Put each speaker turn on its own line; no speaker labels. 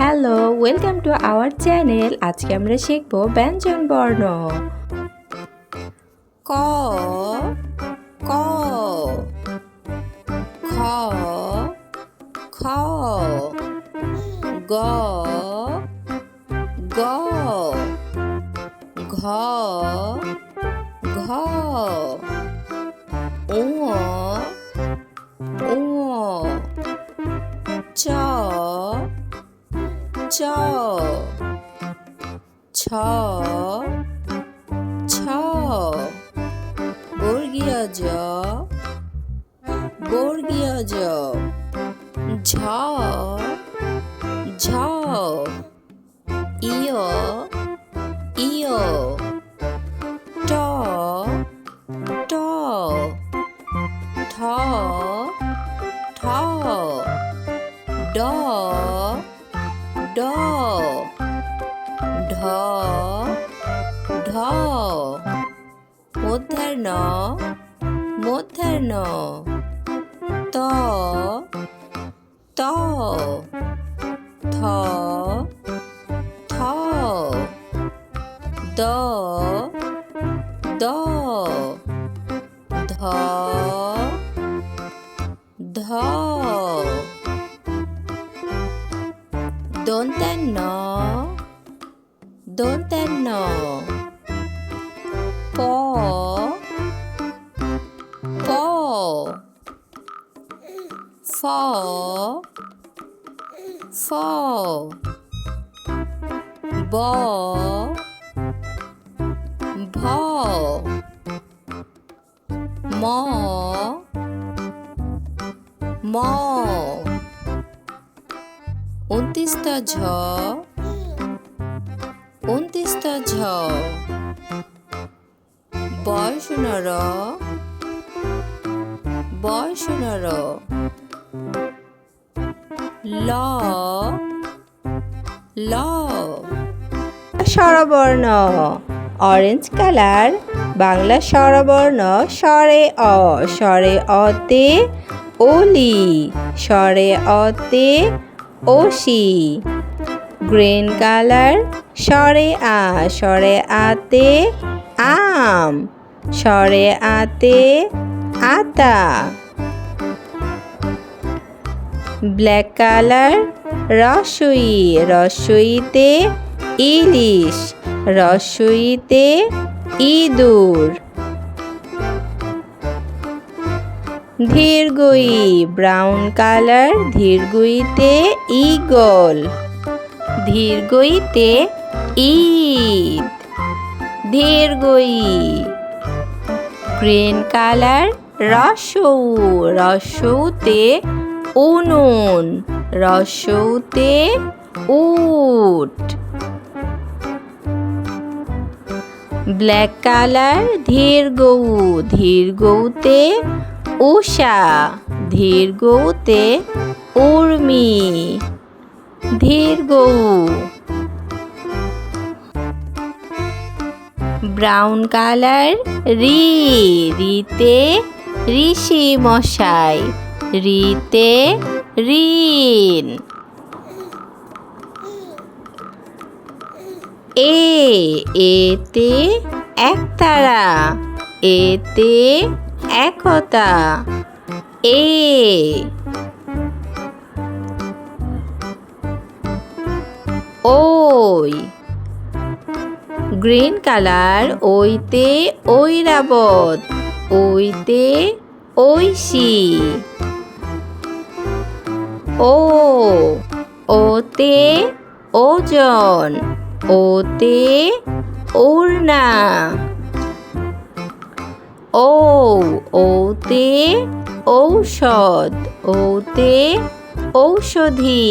Hello welcome to our channel. আজকে আমরা শিখব ব্যঞ্জন বর্ণ। ক 쳐, 쳐, 쳐. 뭘 기어져? 뭘 기어져? 저, 저. 이어, 이어. 더, 더, 더, 더. 더. ড ঢ ঢ মধ্যাহ্ন মধ্যাহ্ন ত ত থ থ দ দ ধ ধ Don't I know? Don't I know? Fall, fall, fall, fall. Ball, ball, mall. উনত্রিশটা ঝ। উনত্রিশটা ঝ। বয়স নর বয়স নর ল। ল। স্বরবর্ণ। Orange colour. বাংলা স্বরবর্ণ, স্বরে অ। স্বরে অতে, ওলি। স্বরে অতে ওসি গ্রিন কালার স্বরে আ স্বরে আতে আম, সরে আতে আতা। ব্ল্যাক কালার, রসই, রসইতে ইলিশ, রসইতে ইঁদুর। ধীরগই ব্রাউন কালার ধীরগইতে ইগল ধীরগইতে ঈদ ধীরগই গ্রিন কালার রসৌ, রসৌতে উনুন, রসৌতে উট ব্ল্যাক কালার ধীর গৌ ধীর গৌতে উষা ধীর গৌতে উর্মি ধীর গৌ ব্রাউন কালার, রি, রিতে ঋষি মশাই, রিতে ঋণ। এ, এতে একতারা, এতে একতা এ। ওই। গ্রিন কালার ওইতে ঐরাবত ওইতে ঐশী। ও। ওতে ওজন ওতে ওড়না। ও ওতে ঔষধ ওতে ঔষধি।